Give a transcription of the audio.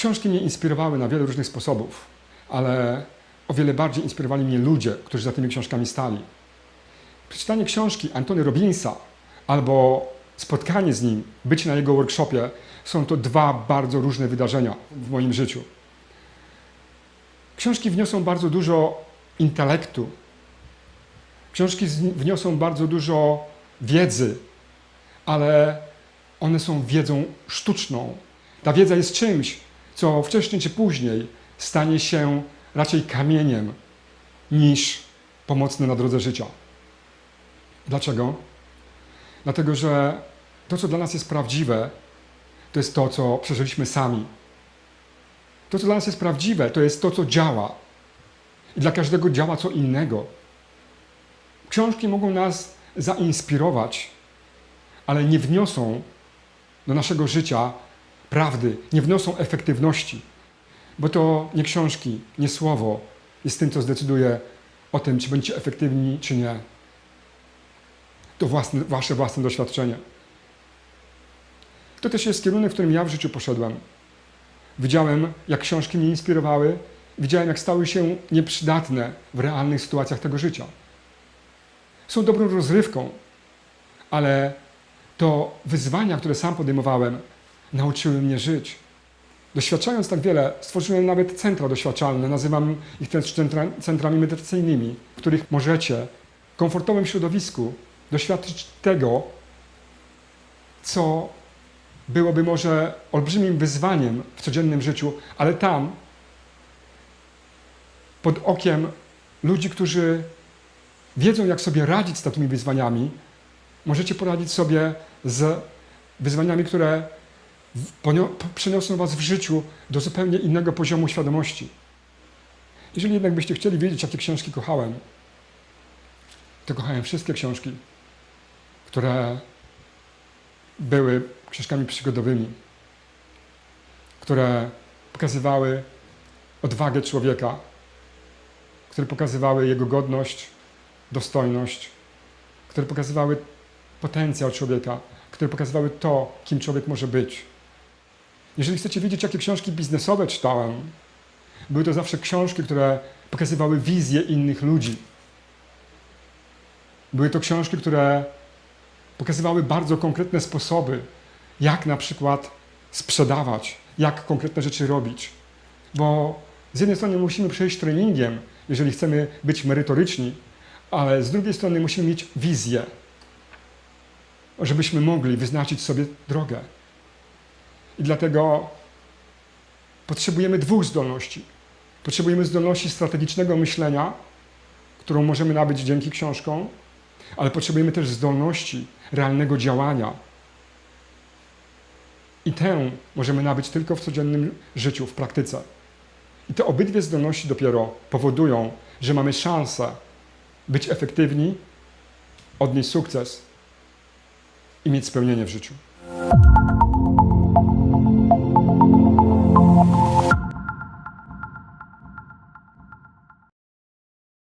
Książki mnie inspirowały na wiele różnych sposobów, ale o wiele bardziej inspirowali mnie ludzie, którzy za tymi książkami stali. Przeczytanie książki Antony Robbinsa albo spotkanie z nim, bycie na jego workshopie są to dwa bardzo różne wydarzenia w moim życiu. Książki wniosą bardzo dużo intelektu. Książki wniosą bardzo dużo wiedzy, ale one są wiedzą sztuczną. Ta wiedza jest czymś, co wcześniej czy później stanie się raczej kamieniem niż pomocne na drodze życia. Dlaczego? Dlatego, że to, co dla nas jest prawdziwe, to jest to, co przeżyliśmy sami. To, co dla nas jest prawdziwe, to jest to, co działa. I dla każdego działa co innego. Książki mogą nas zainspirować, ale nie wniosą do naszego życia prawdy, nie wniosą efektywności. Bo to nie książki, nie słowo jest tym, co zdecyduje o tym, czy będziecie efektywni, czy nie. To własne, wasze własne doświadczenie. To też jest kierunek, w którym ja w życiu poszedłem. Widziałem, jak książki mnie inspirowały, widziałem, jak stały się nieprzydatne w realnych sytuacjach tego życia. Są dobrą rozrywką, ale to wyzwania, które sam podejmowałem, nauczyły mnie żyć. Doświadczając tak wiele, stworzyłem nawet centra doświadczalne, nazywam ich też centra, centrami medytacyjnymi, w których możecie w komfortowym środowisku doświadczyć tego, co byłoby może olbrzymim wyzwaniem w codziennym życiu, ale tam, pod okiem ludzi, którzy wiedzą, jak sobie radzić z takimi wyzwaniami, możecie poradzić sobie z wyzwaniami, które przeniosą Was w życiu do zupełnie innego poziomu świadomości. Jeżeli jednak byście chcieli wiedzieć, jakie książki kochałem, to kochałem wszystkie książki, które były książkami przygodowymi, które pokazywały odwagę człowieka, które pokazywały jego godność, dostojność, które pokazywały potencjał człowieka, które pokazywały to, kim człowiek może być. Jeżeli chcecie wiedzieć, jakie książki biznesowe czytałem, były to zawsze książki, które pokazywały wizję innych ludzi. Były to książki, które pokazywały bardzo konkretne sposoby, jak na przykład sprzedawać, jak konkretne rzeczy robić. Bo z jednej strony musimy przejść treningiem, jeżeli chcemy być merytoryczni, ale z drugiej strony musimy mieć wizję, żebyśmy mogli wyznaczyć sobie drogę. I dlatego potrzebujemy dwóch zdolności. Potrzebujemy zdolności strategicznego myślenia, którą możemy nabyć dzięki książkom, ale potrzebujemy też zdolności realnego działania. I tę możemy nabyć tylko w codziennym życiu, w praktyce. I te obydwie zdolności dopiero powodują, że mamy szansę być efektywni, odnieść sukces i mieć spełnienie w życiu.